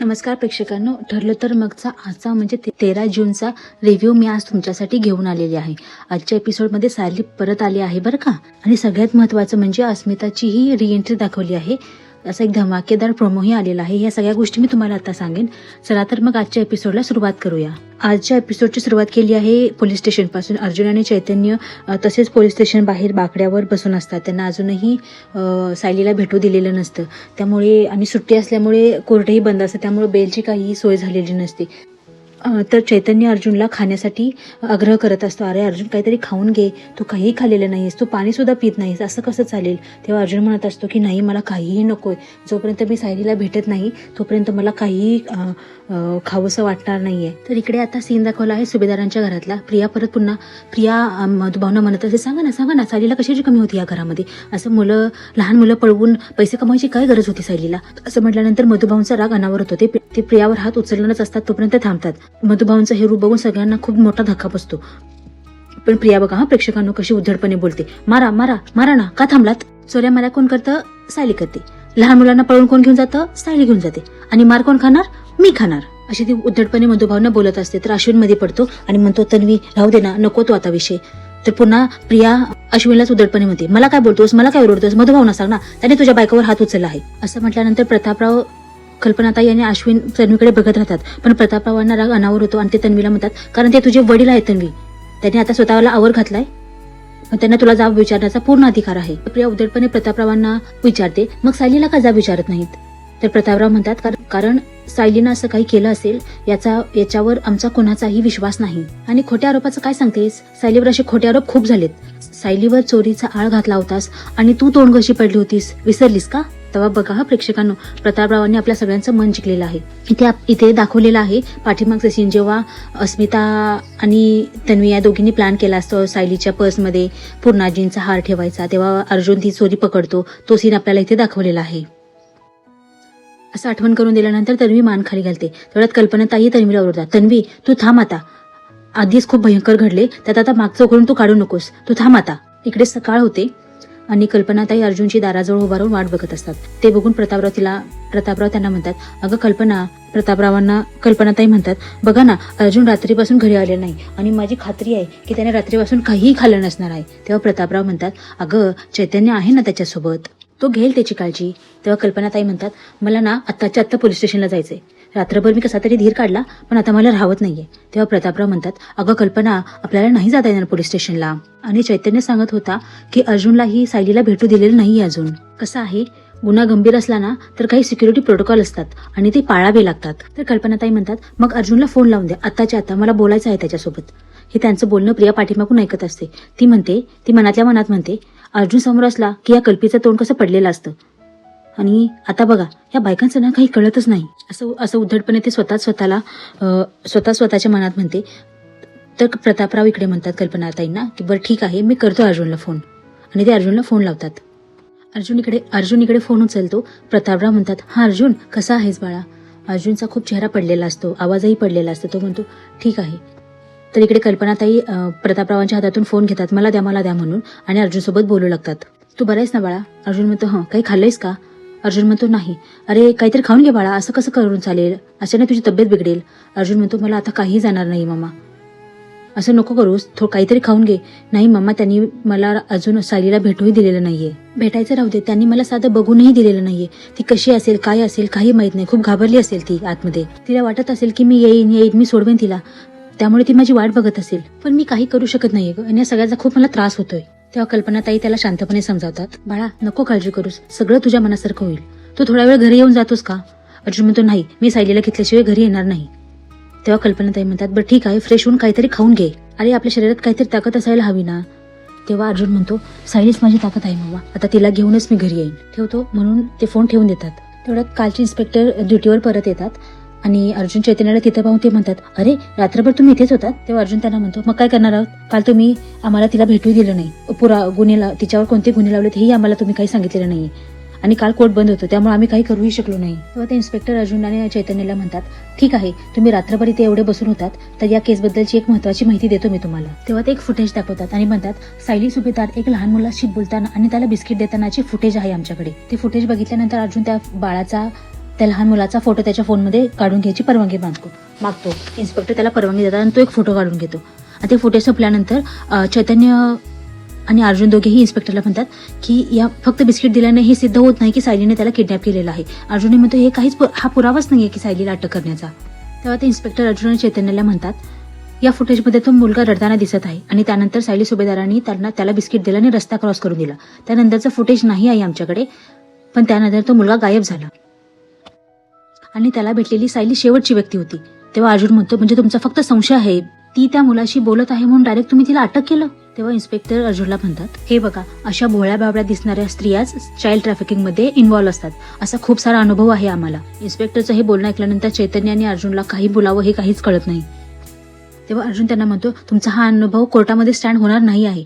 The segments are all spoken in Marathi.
नमस्कार प्रेक्षकांनो ठरलं तर मगचा आजचा म्हणजे ते- तेरा जूनचा रिव्ह्यू मी आज तुमच्यासाठी घेऊन आलेली आहे. आजच्या एपिसोडमध्ये सायली परत आली आहे बरं का? आणि सगळ्यात महत्त्वाचं म्हणजे अस्मिताची ही रिएंट्री दाखवली आहे. असा एक धमाकेदार प्रोमोही आलेला आहे. या सगळ्या गोष्टी मी तुम्हाला आता सांगेन. चला तर मग आजच्या एपिसोडला सुरुवात करूया. आजच्या एपिसोडची सुरुवात केली आहे पोलीस स्टेशनपासून. अर्जुन आणि चैतन्य तसेच पोलीस स्टेशन बाहेर बाकड्यावर बसून असतात. त्यांना अजूनही सायलीला भेटू दिलेलं नसतं. त्यामुळे आणि सुट्टी असल्यामुळे कोर्टही बंद असतं. त्यामुळे बेलची काहीही सोय झालेली नसते. तर चैतन्य अर्जुनला खाण्यासाठी आग्रह करत असतो अरे अर्जुन काहीतरी खाऊन घे. तू काहीही खाल्लेलं नाहीस तू पाणीसुद्धा पित नाहीस असं कसं चालेल? तेव्हा अर्जुन म्हणत असतो की नाही मला काहीही नको आहे जोपर्यंत मी सायलीला भेटत नाही तोपर्यंत मला काहीही खावंसं वाटणार नाही आहे तर इकडे आता सीन दाखवला आहे सुभेदारांच्या घरातला. प्रिया परत पुन्हा प्रिया मधुभावना म्हणत असते सांगा ना सांगा ना सायलीला कशाची कमी होती या घरामध्ये? असं मुलं लहान मुलं पळवून पैसे कमवायची काय गरज होती सायलीला? असं म्हटल्यानंतर मधुभाऊंचा राग अनावर होते. ते प्रियावर हात उचलणारच असतात तोपर्यंत थांबतात. मधुभाऊंचं हे रूप बघून सगळ्यांना खूप मोठा धक्का बसतो. पण प्रिया बघा हा प्रेक्षकांना कशी उद्धडपणे बोलते. मारा मारा मारा ना का थांबलात? चोऱ्या मारा कोण करतं? सायली करते. लहान मुलांना पळून कोण घेऊन जातं? सायली घेऊन जाते. आणि मार कोण खाणार? मी खाणार. अशी ती उद्धटपणे मधुभावना बोलत असते. तर अश्विनमध्ये पडतो आणि म्हणतो तन्वी राहू दे ना नको तो आता विषय. तर पुन्हा प्रिया अश्विनलाच उद्धटपणे म्हणते मला काय बोलतोस? मला काय ओरडतोस? मधुभावना सांग ना. त्याने तुझ्या बायकोवर हात उचलला आहे. असं म्हटल्यानंतर प्रतापराव कल्पनाताई आणि अश्विन तन्वीकडे बघत राहतात. पण प्रतापरावांना राग अनावर होतो आणि ते तन्वीला म्हणतात कारण ते तुझे वडील आहेत तन्वी. त्यांनी आता स्वतःला आवर घातलाय. पण त्यांना तुला जाब विचारण्याचा पूर्ण अधिकार आहे. प्रिया उद्धटपणे प्रतापरावांना विचारते मग सायलीला का जाब विचारत नाहीत? तर प्रतापराव म्हणतात कारण सायलीनं असं काही केलं असेल याचा याच्यावर आमचा कोणाचाही विश्वास नाही. आणि खोट्या आरोपाचं काय सांगतेस? सायलीवर असे खोटे आरोप खूप झालेत. सायलीवर चोरीचा आळ घातला होतास आणि तू तोंडगशी पडली होतीस? विसरलीस का? तेव्हा बघा हा प्रेक्षकांनो प्रतापरावांनी आपल्या सगळ्यांचं मन जिंकलेलं आहे. इथे इथे दाखवलेलं आहे पाठीमागचं सीन जेव्हा अस्मिता आणि तन्वी या दोघींनी प्लॅन केला असतो सायलीच्या पर्समध्ये पूर्णाजींचा हार ठेवायचा. तेव्हा अर्जुन ती चोरी पकडतो. तो सीन आपल्याला इथे दाखवलेला आहे. असं आठवण करून दिल्यानंतर तन्वी मान खाली घालते. तेवढ्यात कल्पनाताही तन्वीला ओरडतात. तन्वी तू थांब आता. आधीच खूप भयंकर घडले त्यात आता मागचं उकळून तू काढू नकोस. तू थांब आता. इकडे सकाळ होते. आणि कल्पनाताई अर्जुनची दाराजवळ उभारून वाट बघत असतात. ते बघून प्रतापराव तिला प्रतापराव त्यांना म्हणतात अगं कल्पना प्रतापरावांना कल्पनाताई म्हणतात बघा ना अर्जुन रात्रीपासून घरी आले नाही आणि माझी खात्री आहे की त्याने रात्रीपासून काहीही खाल्लं नसणार आहे. तेव्हा प्रतापराव म्हणतात अगं चैतन्य आहे ना त्याच्यासोबत? तो घेईल त्याची काळजी. तेव्हा कल्पनाताई म्हणतात मला ना आत्ताच्या आत्ता पोलीस स्टेशनला जायचंय. रात्रभर मी कसा तरी धीर काढला पण आता मला राहत नाहीये. तेव्हा प्रतापराव म्हणतात अगं कल्पना आपल्याला नाही जाता येणार पोलीस स्टेशनला. आणि चैतन्य सांगत होता की अर्जुनलाही सायलीला भेटू दिलेलं नाही अजून. कसं आहे? गुन्हा गंभीर असला ना तर काही सिक्युरिटी प्रोटोकॉल असतात आणि ते पाळावे लागतात. तर कल्पनाताई म्हणतात मग अर्जुनला फोन लावून द्या. आत्ताच्या आता मला बोलायचं आहे त्याच्यासोबत. हे त्यांचं बोलणं प्रिया पाठीमागून ऐकत असते. ती म्हणते ती मनातल्या मनात म्हणते अर्जुन समोर असला की या कल्पीचं तोंड कसं पडलेलं असतं? आणि आता बघा या बायकांचं ना काही कळतच नाही. असं असं उद्धटपणे ते स्वतः स्वतःला स्वतः स्वतःच्या मनात म्हणते. तर प्रतापराव इकडे म्हणतात कल्पनाताईंना की बरं ठीक आहे मी करतो अर्जुनला फोन आणि ते अर्जुनला फोन लावतात. अर्जुन इकडे अर्जुन इकडे फोन उचलतो. प्रतापराव म्हणतात हा अर्जुन कसा आहेस बाळा? अर्जुनचा खूप चेहरा पडलेला असतो आवाजही पडलेला असतो. तो म्हणतो ठीक आहे. तर इकडे कल्पनाताई प्रतापरावांच्या हातातून फोन घेतात मला द्या मला द्या म्हणून. आणि अर्जुनसोबत बोलू लागतात. तू बरा आहेस ना बाळा? अर्जुन म्हणतो हं काही खाल्लंयस का? अर्जुन म्हणतो नाही. अरे काहीतरी खाऊन घे बाळा. असं कसं करून चालेल? अशाने तुझी तब्येत बिघडेल. अर्जुन म्हणतो मला आता काही जाणार नाही मामा. असं नको करूस. थो काहीतरी खाऊन घे. नाही मम्मा त्यांनी मला अजून सायलीला भेटूही दिलेलं नाहीये. भेटायचं राहू दे. त्यांनी मला साधं बघूनही दिलेलं नाहीये. ती कशी असेल काय असेल काही माहीत नाही. खूप घाबरली असेल ती आतमध्ये. तिला वाटत असेल की मी येईन येईन मी सोडवेन तिला. त्यामुळे ती माझी वाट बघत असेल. पण मी काही करू शकत नाहीये. आणि या सगळ्याचा खूप मला त्रास होतोय. तेव्हा कल्पनाताई त्याला शांतपणे समजावतात बाळा नको काळजी करूस सगळं तुझ्या मनासारखं होईल. तू थोडा वेळ घरी येऊन जातोस का? अर्जुन म्हणतो नाही मी सायलीला घेतल्याशिवाय घरी येणार नाही. तेव्हा कल्पनाताई म्हणतात बरं ठीक आहे फ्रेश होऊन काहीतरी खाऊन घे. अरे आपल्या शरीरात काहीतरी ताकद असायला हवी ना. तेव्हा अर्जुन म्हणतो सायलीच माझी ताकद आहे मामा. आता तिला घेऊनच मी घरी येईन. ठेवतो म्हणून ते फोन ठेवून देतात. तेवढ्यात कालचे इन्स्पेक्टर ड्युटीवर परत येतात. आणि अर्जुन चैतन्याला तिथे पाहून ते म्हणतात अरे रात्रभर तुम्ही इथेच होतात? तेव्हा अर्जुन त्यांना म्हणतो मग काय करणार आहोत? काल तुम्ही आम्हाला तिला भेटू दिलं नाही. पुरा गुन्हेला तिच्यावर कोणते गुन्हे लावलेत हेही आम्हाला तुम्ही काही सांगितलेलं नाही आणि काल कोर्ट बंद होतं त्यामुळे आम्ही काही करूही शकलो नाही. तेव्हा ते इन्स्पेक्टर अर्जुन आणि चैतन्यला म्हणतात ठीक आहे तुम्ही रात्रभर इथे एवढे बसून होतात तर या केसबद्दलची एक महत्वाची माहिती देतो मी तुम्हाला. तेव्हा ते एक फुटेज दाखवतात आणि म्हणतात सायली सुभेदार एक लहान मुलाशी बोलताना आणि त्याला बिस्किट देतानाची फुटेज आहे आमच्याकडे. ते फुटेज बघितल्यानंतर अर्जुन त्या बाळाचा त्या लहान मुलाचा फोटो त्याच्या फोनमध्ये काढून घ्यायची परवानगी मागतो. मागतो. इन्स्पेक्टर त्याला परवानगी देतात आणि तो एक फोटो काढून घेतो. आणि ते फोटो संपल्यानंतर चैतन्य आणि अर्जुन दोघेही इन्स्पेक्टरला म्हणतात की या फक्त बिस्किट दिल्याने हे सिद्ध होत नाही की सायलीने त्याला किडनॅप केलेलं आहे. अर्जुनने म्हणतो हे काहीच पु- हा पुरावाच नाही आहे की सायलीला अटक करण्याचा. तेव्हा ते इन्स्पेक्टर अर्जुन आणि चैतन्याला म्हणतात या फुटेजमध्ये तो मुलगा रडताना दिसत आहे आणि त्यानंतर सायली सुभेदारांनी त्यांना त्याला बिस्किट दिलं आणि रस्ता क्रॉस करून दिला. त्यानंतरचं फुटेज नाही आहे आमच्याकडे पण त्यानंतर तो मुलगा गायब झाला. आणि त्याला भेटलेली सायली शेवटची व्यक्ती होती. तेव्हा अर्जुन म्हणतो म्हणजे तुमचा फक्त संशय आहे. ती त्या मुलाशी बोलत आहे म्हणून डायरेक्ट तुम्ही तिला अटक केलं? तेव्हा इन्स्पेक्टर अर्जुनला म्हणतात हे बघा अशा भोळ्या बाबड्या दिसणाऱ्या स्त्रियाच चाइल्ड ट्रॅफिकिंगमध्ये इन्व्हॉल्व्ह असतात. असा खूप सारा अनुभव आहे आम्हाला. इन्स्पेक्टरचं हे बोलणं ऐकल्यानंतर चैतन्य आणि अर्जुनला काही बोलावं हे काहीच कळत नाही. तेव्हा अर्जुन त्यांना म्हणतो तुमचा हा अनुभव कोर्टामध्ये स्टँड होणार नाही आहे.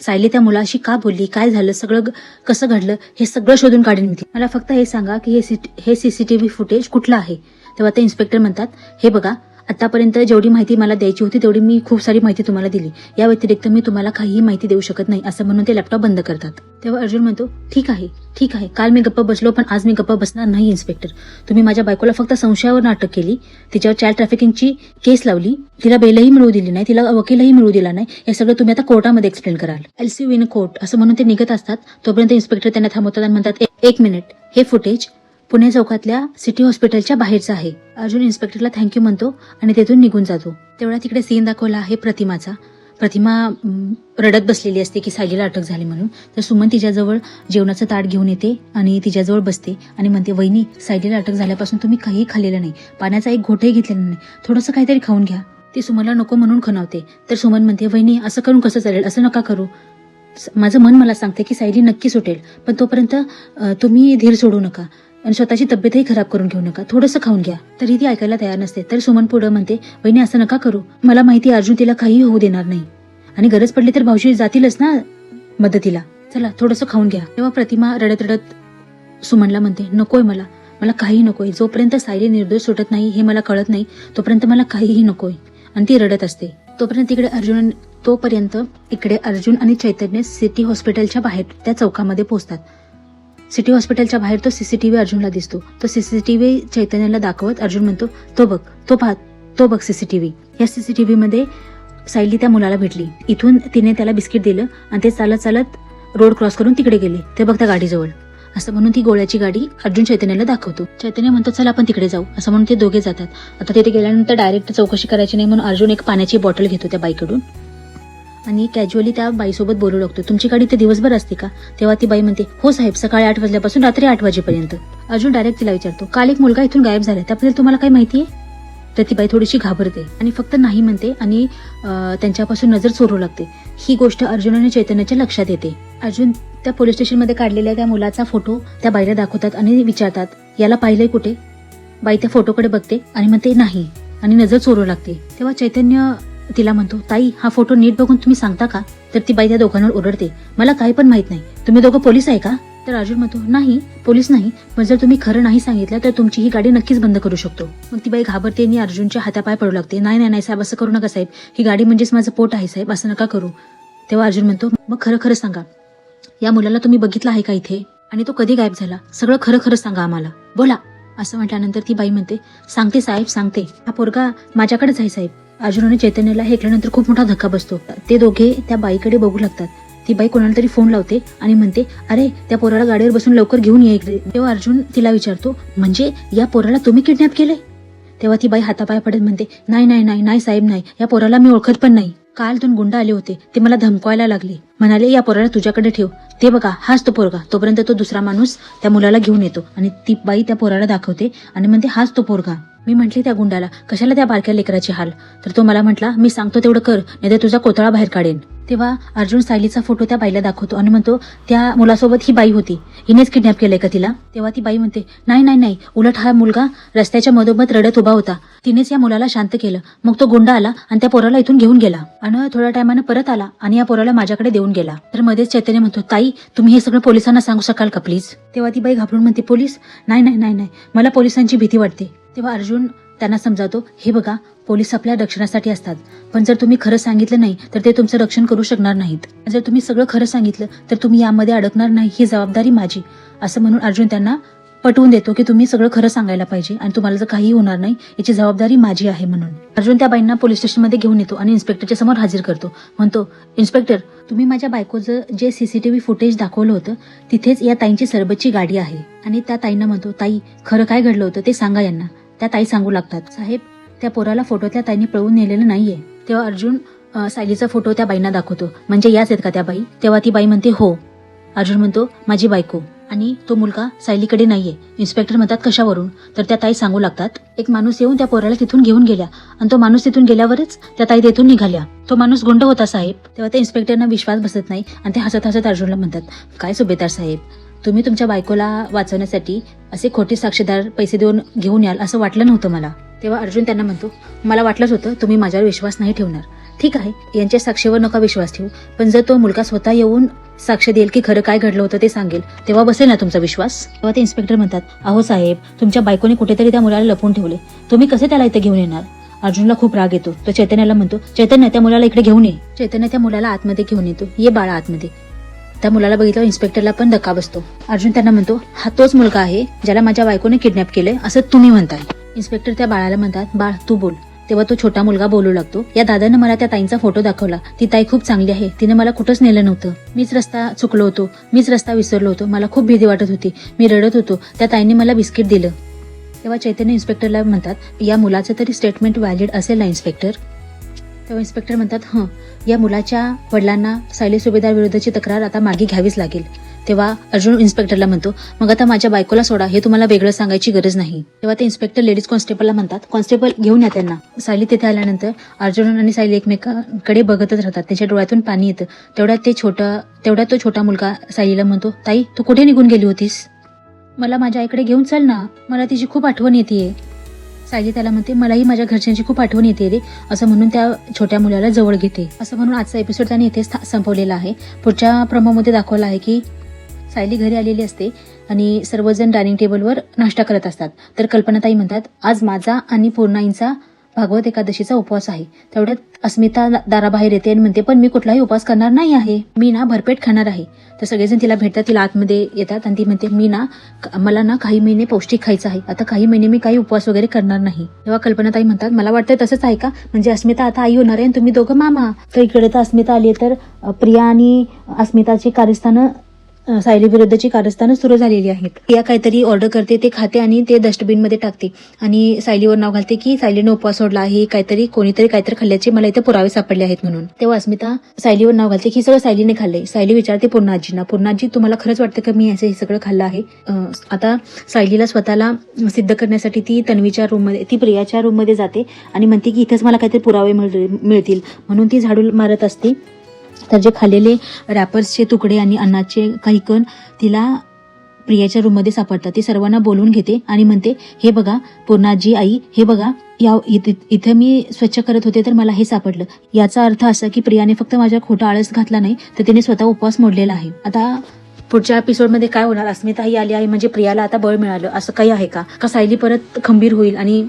सायली त्या मुलाशी का बोलली? काय झालं? सगळं कसं घडलं? हे सगळं शोधून काढेन मी. मला फक्त हे सांगा की हे हे सीसीटीव्ही फुटेज कुठलं आहे? तेव्हा ते इन्स्पेक्टर म्हणतात हे बघा आतापर्यंत जेवढी माहिती मला द्यायची होती तेवढी मी खूप सारी माहिती तुम्हाला दिली. या व्यतिरिक्त मी तुम्हाला काहीही माहिती देऊ शकत नाही असं म्हणून ते लॅपटॉप बंद करतात. तेव्हा अर्जुन म्हणतो ठीक आहे ठीक आहे. काल मी गप्प बसलो पण आज मी गप्प बसणार नाही इन्स्पेक्टर तुम्ही माझ्या बायकोला फक्त संशयावर अटक केली. तिच्यावर चाइल्ड ट्रॅफिकिंगची केस लावली. तिला बेलही मिळू दिली नाही तिला वकीलही मिळू दिला नाही. हे सगळं तुम्ही आता कोर्टामध्ये एक्सप्लेन कराल. एल सी इन कोर्ट असं म्हणून ते निघत असतात. तोपर्यंत इन्स्पेक्टर त्यांना थांबवतात आणि म्हणतात एक मिनिट हे फुटेज पुणे चौकातल्या सिटी हॉस्पिटलच्या बाहेरचं आहे. अर्जुन इन्स्पेक्टरला थँक्यू म्हणतो आणि तिथून निघून जातो. तेवढा तिकडे सीन दाखवला आहे प्रतिमाचा. प्रतिमा रडत बसलेली असते की सायलीला अटक झाली म्हणून. तर सुमन तिच्याजवळ जेवणाचं ताट घेऊन येते आणि तिच्याजवळ बसते आणि म्हणते वहिनी सायलीला अटक झाल्यापासून तुम्ही काहीही खाल्लेलं नाही. पाण्याचा एक घोटही घेतलेला नाही. थोडंसं काहीतरी खाऊन घ्या. ती सुमनला नको म्हणून खणावते. तर सुमन म्हणते वहिनी असं करून कसं चालेल? असं नका करू. माझं मन मला सांगते की सायली नक्की सुटेल. पण तोपर्यंत तुम्ही धीर सोडू नका. आणि स्वतःची तब्येतही खराब करून घेऊ नका. थोडंसं खाऊन घ्या. तरी ती ऐकायला तयार नसते. तर सुमन पुढं म्हणते वहिनी असं नका करू. मला माहिती अर्जुन तिला काही होऊ देणार नाही. आणि गरज पडली तर भाऊजी जातीलच ना मदतीला. चला थोडंसं खाऊन घ्या. तेव्हा प्रतिमा रडत रडत सुमनला म्हणते नकोय मला. मला काही नकोय. जोपर्यंत सायली निर्दोष सुटत नाही हे मला कळत नाही तोपर्यंत मला काहीही नकोय. आणि ती रडत असते. तोपर्यंत इकडे अर्जुन तोपर्यंत इकडे अर्जुन आणि चैतन्य सिटी हॉस्पिटलच्या बाहेर त्या चौकामध्ये पोहोचतात. सिटी हॉस्पिटलच्या बाहेर तो सीसीटीव्ही अर्जुनला दिसतो. तो सीसीटीव्ही चैतन्याला दाखवत अर्जुन म्हणतो तो बघ तो पाह तो बघ सीसीटीव्ही या सीसीटीव्ही मध्ये सायली त्या मुलाला भेटली. इथून तिने त्याला बिस्किट दिलं आणि ते चालत चालत रोड क्रॉस करून तिकडे गेले. ते बघ त्या गाडीजवळ. असं म्हणून ती गोळ्याची गाडी अर्जुन चैतन्याला दाखवतो. चैतन्य म्हणतो चला आपण तिकडे जाऊ. असं म्हणून ते दोघे जातात. आता तिथे गेल्यानंतर डायरेक्ट चौकशी करायची नाही म्हणून अर्जुन एक पाण्याची बॉटल घेतो त्या बाईकडून. आणि कॅज्युअली त्या बाईसोबत बोलू लागतो. तुमची गाडी ते दिवसभर असते का? तेव्हा ती बाई म्हणते हो साहेब सकाळी आठ वाजल्यापासून रात्री आठ वाजेपर्यंत. अर्जुन डायरेक्ट तिला विचारतो काल एक मुलगा इथून गायब झाला त्याबद्दल तुम्हाला काय माहिती आहे? तर ती बाई थोडीशी घाबरते आणि फक्त नाही म्हणते आणि त्यांच्यापासून नजर चोरू लागते. ही गोष्ट अर्जुन आणि चैतन्याच्या लक्षात येते. अर्जुन त्या पोलीस स्टेशनमध्ये काढलेल्या त्या मुलाचा फोटो त्या बाईला दाखवतात आणि विचारतात याला पाहिलंय कुठे? बाई त्या फोटोकडे बघते आणि म्हणते नाही. आणि नजर चोरू लागते. तेव्हा चैतन्य तिला म्हणतो ताई हा फोटो नीट बघून तुम्ही सांगता का? तर ती बाई त्या दोघांवर ओरडते. मला काही पण माहीत नाही. तुम्ही दोघं पोलीस आहे का? तर अर्जुन म्हणतो नाही पोलीस नाही. पण जर तुम्ही खरं नाही सांगितलं तर तुमची ही गाडी नक्कीच बंद करू शकतो. मग ती बाई घाबरते आणि अर्जुनच्या हातापाय पडू लागते. नाही नाही नाही साहेब असं करू नका साहेब. ही गाडी म्हणजेच माझं पोट आहे साहेब. असं नका करू. तेव्हा अर्जुन म्हणतो मग खरं खरं सांगा. या मुलाला तुम्ही बघितलं आहे का इथे? आणि तो कधी गायब झाला? सगळं खरं खरं सांगा आम्हाला. बोला. असं म्हटल्यानंतर ती बाई म्हणते सांगते साहेब सांगते. हा पोरगा माझ्याकडेच आहे साहेब. अर्जुन आणि चैतन्याला हे ऐकल्यानंतर खूप मोठा धक्का बसतो. ते दोघे त्या बाईकडे बघू लागतात. ती बाई कोणाला तरी फोन लावते आणि म्हणते अरे त्या पोराला गाडीवर बसून लवकर घेऊन ये इकडे. तेव्हा अर्जुन तिला विचारतो म्हणजे या पोराला तुम्ही किडनॅप केले तेव्हा ती बाई हातापाय पडत म्हणते नाही नाही नाही नाही साहेब नाही. या पोराला मी ओळखत पण नाही. काल दोन गुंड आले होते. ते मला धमकवायला लागले. म्हणाले या पोराला तुझ्याकडे ठेव. ते बघा हाच तो पोरगा. तोपर्यंत तो दुसरा माणूस त्या मुलाला घेऊन येतो. आणि ती बाई त्या पोराला दाखवते आणि म्हणते हाच तो पोरगा. मी म्हटले त्या गुंडाला. कशाला त्या बारक्या लेकराची हाल? तर तो मला म्हटला मी सांगतो तेवढं कर नाही तुझा कोतळा बाहेर काढेन. तेव्हा अर्जुन सायलीचा फोटो त्या बाईला दाखवतो आणि म्हणतो त्या मुलासोबत ही बाई होती. हिनेच किडनॅप केलंय का तिला? तेव्हा ती बाई म्हणते नाही नाही नाही. उलट हा मुलगा रस्त्याच्या मधोमध रडत उभा होता. तिनेच या मुलाला शांत केलं. मग तो गुंडा आला आणि त्या पोराला इथून घेऊन गेला. आणि थोड्या टायमानं परत आला आणि या पोराला माझ्याकडे देऊन गेला. तर मध्येच चैतन्य म्हणतो ताई तुम्ही हे सगळं पोलिसांना सांगू शकाल का प्लीज तेव्हा ती बाई घाबरून म्हणते पोलीस? नाही नाही नाही नाही. मला पोलिसांची भीती वाटते. तेव्हा अर्जुन त्यांना समजावतो हे बघा पोलीस आपल्या रक्षणासाठी असतात. पण जर तुम्ही खरं सांगितलं नाही तर ते तुमचं रक्षण करू शकणार नाहीत. जर तुम्ही सगळं खरं सांगितलं तर तुम्ही यामध्ये अडकणार नाही. ही जबाबदारी माझी. असं म्हणून अर्जुन त्यांना पटवून देतो की तुम्ही सगळं खरं सांगायला पाहिजे आणि तुम्हाला जर काही होणार नाही याची जबाबदारी माझी आहे म्हणून. अर्जुन त्या बाईंना पोलीस स्टेशनमध्ये घेऊन येतो आणि इन्स्पेक्टरच्या समोर हजर करतो. म्हणतो इन्स्पेक्टर तुम्ही माझ्या बायकोचं जे सीसीटीव्ही फुटेज दाखवलं होतं तिथेच या ताईंची सरबतची गाडी आहे. आणि त्या ताईंना म्हणतो ताई खरं काय घडलं होतं ते सांगा यांना. त्या ताई सांगू लागतात. साहेब त्या पोराला फोटोतल्या ताईंनी पळवून नेलेलं नाहीये. तेव्हा अर्जुन सायलीचा फोटो त्या बाईंना दाखवतो. म्हणजे याच आहेत का त्या बाई? तेव्हा ती बाई म्हणते हो. अर्जुन म्हणतो माझी बायको. आणि तो मुलगा सायलीकडे नाहीये. इन्स्पेक्टर म्हणतात कशावरून? तर त्या ताई सांगू लागतात एक माणूस येऊन त्या पोराला तिथून घेऊन गेल्या. आणि तो माणूस तिथून गेल्यावरच त्या ताई तेथून निघाल्या. तो माणूस गुंड होता साहेब. तेव्हा त्या इन्स्पेक्टरना विश्वास बसत नाही आणि ते हसत हसत अर्जुनला म्हणतात काय सुभेदार साहेब तुम्ही तुमच्या बायकोला वाचवण्यासाठी असे खोटे साक्षीदार पैसे देऊन घेऊन याल असं वाटलं नव्हतं मला. तेव्हा अर्जुन त्यांना म्हणतो मला वाटलंच होतं तुम्ही माझ्यावर विश्वास नाही ठेवणार. ठीक आहे यांच्या साक्षीवर नका विश्वास ठेवू. पण जर तो मुलगा स्वतः येऊन साक्ष देईल की खरं काय घडलं होतं ते सांगेल तेव्हा बसेल ना तुमचा विश्वास? तेव्हा ते इन्स्पेक्टर म्हणतात अहो साहेब तुमच्या बायकोने कुठेतरी त्या मुलाला लपून ठेवले. तुम्ही कसे त्याला इथे घेऊन येणार? अर्जुनला खूप राग येतो. तो चैतन्याला म्हणतो चैतन्य त्या मुलाला इकडे घेऊन ये. चैतन्य त्या मुलाला आतमध्ये घेऊन येतो. ये बाळा आतमध्ये. त्या मुलाला बघितलं इन्स्पेक्टरला पण धक्का बसतो. अर्जुन त्यांना म्हणतो हा तोच मुलगा आहे ज्याला माझ्या बायकोने किडनॅप केलंय असं तुम्ही म्हणताय. इन्स्पेक्टर त्या बाळाला म्हणतात बाळ तू बोल. तेव्हा तो छोटा मुलगा बोलू लागतो या दादानं मला त्या ताईंचा फोटो दाखवला. ती ताई खूप चांगली आहे. तिने मला कुठंच नेलं नव्हतं. मीच रस्ता चुकलो होतो. मीच रस्ता विसरलो होतो. मला खूप भीती वाटत होती. मी रडत होतो. त्या ताईंनी मला बिस्किट दिलं. तेव्हा चैतन्य इन्स्पेक्टरला म्हणतात या मुलाचं तरी स्टेटमेंट व्हॅलिड असेल ना इन्स्पेक्टर तेव्हा इन्स्पेक्टर म्हणतात हं या मुलाच्या वडिलांना सायली सुभेदार विरुद्धची तक्रार आता मागे घ्यावीच लागेल. तेव्हा अर्जुन इन्स्पेक्टरला म्हणतो मग आता माझ्या बायकोला सोडा हे तुम्हाला वेगळं सांगायची गरज नाही. तेव्हा ते इन्स्पेक्टर लेडीज कॉन्स्टेबलला म्हणतात कॉन्स्टेबल घेऊन या त्यांना. सायली तिथे आल्यानंतर अर्जुन आणि सायली एकमेकांकडे बघतच राहतात. त्यांच्या डोळ्यातून पाणी येतं. तेवढ्यात ते छोटा तेवढ्यात तो छोटा मुलगा सायलीला म्हणतो ताई तू कुठे निघून गेली होतीस? मला माझ्या आईकडे घेऊन चल ना. मला तिची खूप आठवण येते सायली त्याला म्हणते मलाही माझ्या घरच्यांची खूप आठवण येते रे असं म्हणून त्या छोट्या मुलाला जवळ घेते. असं म्हणून आजचा एपिसोड त्याने इथेच संपवलेला आहे. पुढच्या प्रमोमध्ये दाखवला आहे की सायली घरी आलेली असते आणि सर्वजण डायनिंग टेबलवर नाश्ता करत असतात. तर कल्पनाताई म्हणतात आज माझा आणि पूर्णाईंचा भागवत एकादशीचा उपवास आहे. तेवढ्यात अस्मिता दाराबाहेर येते आणि म्हणते पण मी कुठलाही उपवास करणार नाही आहे. मी ना भरपेट खाणार आहे. तर सगळेजण तिला भेटतात तिला आतमध्ये येतात आणि ती म्हणते मी ना मला ना काही महिने पौष्टिक खायचं आहे. आता काही महिने मी काही उपवास वगैरे करणार नाही. तेव्हा कल्पनाताई म्हणतात मला वाटतं तसंच आहे का? म्हणजे अस्मिता आता आई होणार आहे आणि तुम्ही दोघं मामा. तर इकडे तर अस्मिता आली तर प्रिया आणि अस्मिताची कार्यस्थानं सायली विरुद्धची कारस्थानं सुरू झालेली आहेत. या काहीतरी ऑर्डर करते ते खाते आणि ते डस्टबिनमध्ये टाकते. आणि सायलीवर नाव घालते की सायलीने उपवास सोडला आहे काहीतरी कोणीतरी काहीतरी खाल्ल्याचे मला इथे पुरावे सापडले आहेत म्हणून. तेव्हा अस्मिता सायलीवर नाव घालते की सगळं सायलीने खाल्ले. सायली विचारते पूर्णाजींना पूर्णाजी तुम्हाला खरंच वाटतं का मी असं हे सगळं खाल्लं आहे? आता सायलीला स्वतःला सिद्ध करण्यासाठी ती तन्वीच्या रूममध्ये ती प्रियाच्या रूममध्ये जाते आणि म्हणते की इथेच मला काहीतरी पुरावे मिळ- मिळतील. म्हणून ती झाडू मारत असते. तर जे खाल्लेले रॅपर्सचे तुकडे आणि अन्नाचे काही कण तिला प्रियाच्या रूममध्ये सापडतात. ती सर्वांना बोलवून घेते आणि म्हणते हे बघा पूर्णाजी आई हे बघा या इथं मी स्वच्छ करत होते तर मला हे सापडलं. याचा अर्थ असा की प्रियाने फक्त माझ्या खोटा आळस घातला नाही तर तिने स्वतः उपवास मोडलेला आहे. आता पुढच्या एपिसोडमध्ये काय होणार? अस्मिता ही आली आहे म्हणजे प्रियाला आता बळ मिळालं. असं काही आहे का? का सायली परत खंबीर होईल आणि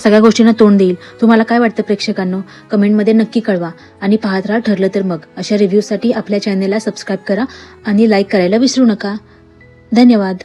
सगळ्या गोष्टींना तोंड देईल. तुम्हाला काय वाटतं प्रेक्षकांनो? कमेंटमध्ये नक्की कळवा. आणि पाहत राहा ठरलं तर मग. अशा रिव्ह्यूसाठी आपल्या चॅनेलला सबस्क्राईब करा आणि लाईक करायला विसरू नका. धन्यवाद.